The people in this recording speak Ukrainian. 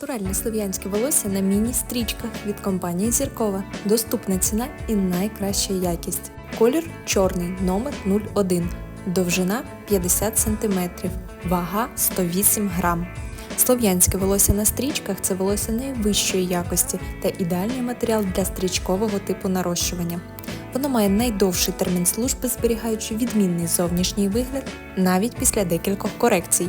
Натуральне слов'янське волосся на міні-стрічках від компанії Зіркова. Доступна ціна і найкраща якість. Колір чорний, номер 01. Довжина 50 см. Вага 108 грам. Слов'янське волосся на стрічках це волосся найвищої якості та ідеальний матеріал для стрічкового типу нарощування. Воно має найдовший термін служби, зберігаючи відмінний зовнішній вигляд навіть після декількох корекцій.